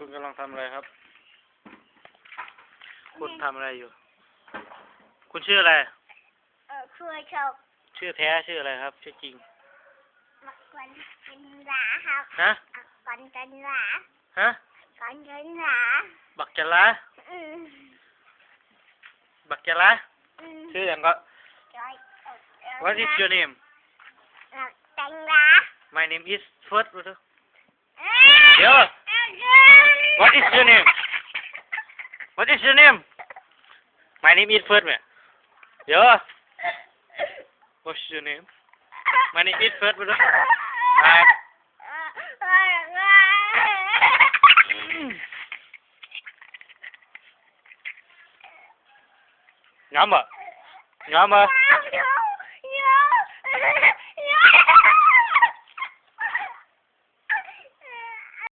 คุณกำลังทำอะไรครับ คุณทำอะไรอยู่ คุณชื่ออะไร เออครัวชกชื่อแท้ชื่ออะไรครับ ชื่อจริงมักวันเป็นหลาครับฮะอะก่อนเป็นหลาฮะก่อนเป็นหลาบักจะละอืมบักจะละอืมชื่ออย่างก็ จอยเอ่อเอ่อ What is your name มักเป็นหลา My name is First รู้สึกเอ้ยเดี๋ยวเอ้ยเอ้ย What is your name? What is your name? My name is Fatma. Yeah. What's your name? My name is Fatma. Hi. Number. Number.